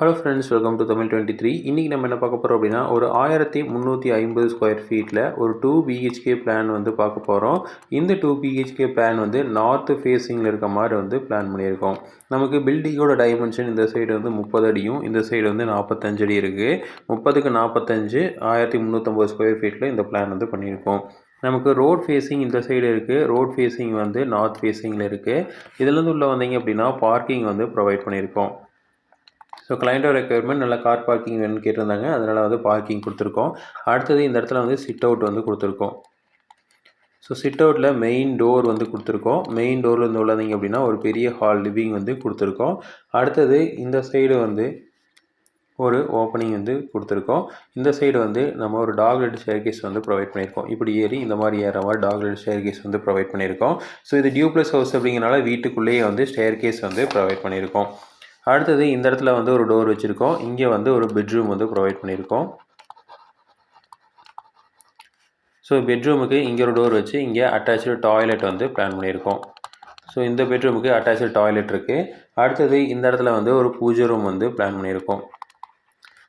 Hello friends welcome to Tamil twenty three இன்றைக்கி நம்ம என்ன பார்க்க போகிறோம் அப்படின்னா ஒரு ஆயிரத்தி முந்நூற்றி ஐம்பது ஸ்கொயர் ஃபீட்டில் ஒரு டூ பிஹெச்கே பிளான் வந்து பார்க்க போகிறோம் இந்த டூ பிஹெச்கே பிளான் வந்து நார்த்து ஃபேஸிங்கில் இருக்க மாதிரி வந்து பிளான் பண்ணியிருக்கோம். நமக்கு பில்டிங்கோட டைமென்ஷன் இந்த சைடு வந்து முப்பது அடியும் இந்த சைடு வந்து நாற்பத்தஞ்சு அடி இருக்குது முப்பதுக்கு நாற்பத்தஞ்சு ஆயிரத்தி முந்நூற்றம்பது ஸ்கொயர் ஃபீட்டில் இந்த பிளான் வந்து பண்ணியிருக்கோம். நமக்கு ரோட் ஃபேஸிங் இந்த சைடு இருக்குது ரோட் ஃபேஸிங் வந்து நார்த் ஃபேஸிங்கில் இருக்குது இதுலேருந்து உள்ளே வந்தீங்க அப்படின்னா பார்க்கிங் வந்து ப்ரொவைட் பண்ணியிருக்கோம். ஸோ கிளைண்ட்டோட ரெக்குயர்மெண்ட் நல்லா கார் பார்க்கிங் வேணும்னு கேட்டிருந்தாங்க. அதனால் வந்து பார்க்கிங் கொடுத்துருக்கோம். அடுத்தது இந்த இடத்துல வந்து சிட் அவுட் வந்து கொடுத்துருக்கோம். ஸோ சிட் அவுட்டில் மெயின் டோர் வந்து கொடுத்துருக்கோம். மெயின் டோரில் இருந்து உள்ளதிங்க அப்படின்னா ஒரு பெரிய ஹால் லிவிங் வந்து கொடுத்துருக்கோம். அடுத்தது இந்த சைடு வந்து ஒரு ஓப்பனிங் வந்து கொடுத்துருக்கோம். இந்த சைடு வந்து நம்ம ஒரு டாக் லெட் வந்து ப்ரொவைட் பண்ணியிருக்கோம். இப்படி ஏறி இந்த மாதிரி ஏற மாதிரி டாக் லெட் வந்து ப்ரொவைட் பண்ணியிருக்கோம். ஸோ இது டியூப்ளஸ் ஹவுஸ் அப்படிங்கிறனால வீட்டுக்குள்ளேயே வந்து ஷேர்கேஸ் வந்து ப்ரொவைட் பண்ணியிருக்கோம். அடுத்தது இந்த இடத்துல வந்து ஒரு டோர் வச்சுருக்கோம். இங்கே வந்து ஒரு பெட்ரூம் வந்து ப்ரொவைட் பண்ணியிருக்கோம். ஸோ பெட்ரூமுக்கு இங்கே ஒரு டோர் வச்சு இங்கே அட்டாச்சு டாய்லெட் வந்து பிளான் பண்ணியிருக்கோம். ஸோ இந்த பெட்ரூமுக்கு அட்டாச்சு டாய்லெட் இருக்குது அடுத்தது இந்த இடத்துல வந்து ஒரு பூஜை ரூம் வந்து பிளான் பண்ணியிருக்கோம்.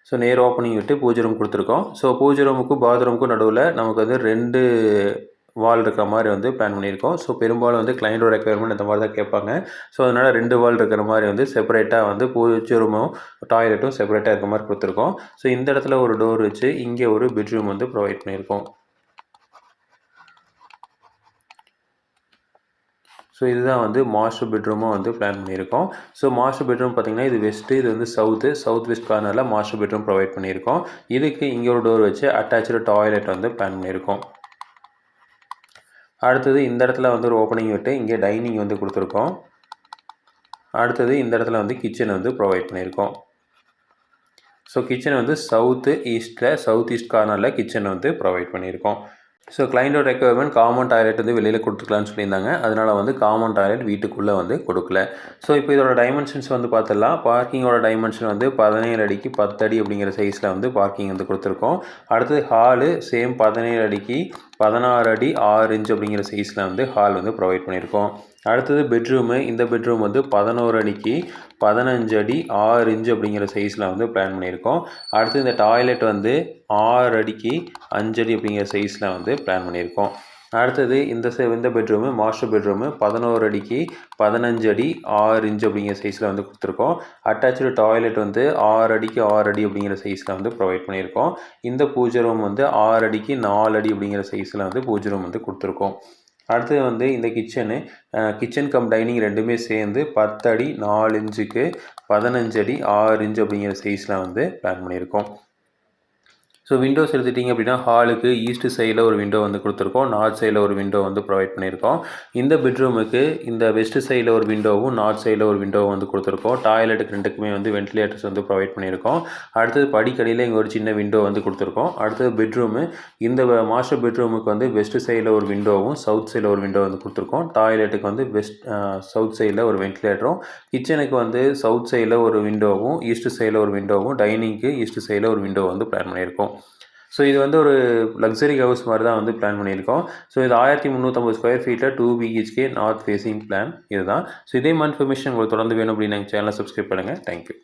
ஸோ நேர் ஓப்பனிங் விட்டு பூஜை ரூம் கொடுத்துருக்கோம். ஸோ பூஜை ரூமுக்கும் பாத்ரூமுக்கும் நடுவில் நமக்கு வந்து ரெண்டு வால் இருக்கிற மாதிரி வந்து பிளான் பண்ணியிருக்கோம். ஸோ பெரும்பாலும் வந்து கிளைண்டோட ரெக்குயர்மெண்ட் இந்த மாதிரி தான் கேட்பாங்க. ஸோ அதனால் ரெண்டு வால் இருக்கிற மாதிரி வந்து செப்பரேட்டாக வந்து பூச்சி ரூமும் டாய்லெட்டும் செப்பரேட்டாக இருக்கிற மாதிரி கொடுத்துருக்கோம். ஸோ இந்த இடத்துல ஒரு டோர் வச்சு இங்கே ஒரு பெட்ரூம் வந்து ப்ரொவைட் பண்ணியிருக்கோம். ஸோ இதுதான் வந்து மாஸ்டர் பெட்ரூமாக வந்து பிளான் பண்ணியிருக்கோம். ஸோ மாஸ்டர் பெட்ரூம் பார்த்திங்கன்னா இது வெஸ்ட்டு இது வந்து சவுத்து சவுத் வெஸ்ட் கார்னரில் மாஸ்டர் பெட்ரூம் ப்ரொவைட் பண்ணியிருக்கோம். இதுக்கு இங்கே ஒரு டோர் வச்சு அட்டாச்சு டாய்லெட் வந்து பிளான் பண்ணியிருக்கோம். அடுத்தது இந்த இடத்துல வந்து ஒரு ஓப்பனிங் விட்டு இங்கே டைனிங் வந்து கொடுத்துருக்கோம். அடுத்தது இந்த இடத்துல வந்து கிச்சன் வந்து ப்ரொவைட் பண்ணியிருக்கோம். ஸோ கிச்சன் வந்து சவுத்து ஈஸ்ட்டில் சவுத் ஈஸ்ட் கார்னரில் கிச்சன் வந்து ப்ரொவைட் பண்ணியிருக்கோம். ஸோ கிளைண்டோட ரெக்குவயர்மெண்ட் காமன் டாய்லெட் வந்து வெளியில் கொடுத்துக்கலான்னு சொல்லியிருந்தாங்க. அதனால் வந்து காமன் டாய்லெட் வீட்டுக்குள்ளே வந்து கொடுக்கல. ஸோ இப்போ இதோட டைமென்ஷன்ஸ் வந்து பார்த்துடலாம். பார்க்கிங்கோட டைமென்ஷன் வந்து பதினேழு அடிக்கு பத்து அடி அப்படிங்கிற சைஸில் வந்து பார்க்கிங் வந்து கொடுத்துருக்கோம். அடுத்தது ஹாலு சேம் பதினேழு அடிக்கு பதினாறு அடி ஆறு இன்ச் அப்படிங்கிற சைஸில் வந்து ஹால் வந்து ப்ரொவைட் பண்ணியிருக்கோம். அடுத்தது பெட்ரூமு இந்த பெட்ரூம் வந்து பதினோரு அடிக்கு பதினஞ்சு அடி ஆறு இன்ச் அப்படிங்கிற சைஸில் வந்து பிளான் பண்ணியிருக்கோம். அடுத்து இந்த டாய்லெட் வந்து ஆறு அடிக்கு அஞ்சடி அப்படிங்கிற சைஸில் வந்து பிளான் பண்ணியிருக்கோம். அடுத்தது இந்த இந்த பெட்ரூமு மாஸ்டர் பெட்ரூமு பதினோரு அடிக்கு பதினஞ்சு அடி ஆறு இன்ச் அப்படிங்கிற சைஸில் வந்து கொடுத்துருக்கோம். அட்டாச்சு டாய்லெட் வந்து ஆறு அடிக்கு ஆறு அடி அப்படிங்கிற சைஸில் வந்து ப்ரொவைட் பண்ணியிருக்கோம். இந்த பூஜை ரூம் வந்து ஆறு அடிக்கு நாலு அடி அப்படிங்கிற சைஸில் வந்து பூஜை ரூம் வந்து கொடுத்துருக்கோம். அடுத்தது வந்து இந்த கிச்சனு கிச்சன் கம் டைனிங் ரெண்டுமே சேர்ந்து பத்து அடி நாலு இன்ச்சுக்கு பதினஞ்சு அடி ஆறு இன்ச் அப்படிங்கிற சைஸில் வந்து பிளான் பண்ணியிருக்கோம். ஸோ விண்டோஸ் எடுத்துட்டிங்க அப்படின்னா ஹாலுக்கு ஈஸ்ட் சைடில் ஒரு விண்டோ வந்து கொடுத்துருக்கோம் நார்த் சைடில் ஒரு விண்டோ வந்து ப்ரொவைட் பண்ணியிருக்கோம் இந்த பெட்ரூமுக்கு இந்த வெஸ்ட் சைடில் ஒரு விண்டோவும் நார்த் சைடில் ஒரு விண்டோவும் வந்து கொடுத்துருக்கோம் டாய்லெட்டுக்கு ரெண்டுக்குமே வந்து வென்டிலேட்டர்ஸ் வந்து ப்ரொவைட் பண்ணியிருக்கோம் அடுத்தது படிக்கடியில் இங்கே ஒரு சின்ன விண்டோ வந்து கொடுத்துருக்கோம் அடுத்தது பெட்ரூமு இந்த மாஸ்டர் பெட்ரூமுக்கு வந்து வெஸ்ட் சைடில் ஒரு விண்டோவும் சவுத் சைடில் ஒரு விண்டோ வந்து கொடுத்துருக்கோம் டாய்லெட்டுக்கு வந்து வெஸ்ட் சவுத் சைடில் ஒரு வென்டிலேட்டரும் கிச்சனுக்கு வந்து சவுத் சைடில் ஒரு விண்டோவும் ஈஸ்ட் சைடில் ஒரு விண்டோவும் டைனிங்க்கு ஈஸ்ட் சைடில் ஒரு விண்டோ வந்து பிளான் பண்ணியிருக்கோம் ஸோ இது வந்து ஒரு லக்ஸரி ஹவுஸ் மாதிரி தான் வந்து பிளான் பண்ணியிருக்கோம். ஸோ இது ஆயிரத்தி முந்நூற்றம்பது ஸ்கொயர் ஃபீட்டில் two BHK north facing plan இதுதான். ஸோ இதே மாதிரி இன்ஃபர்மேஷன் உங்களுக்கு தொடர்ந்து வேணும் அப்படின்னு எங்கள் சேனலை சப்ஸ்கிரைப் பண்ணுங்கள் தேங்க்யூ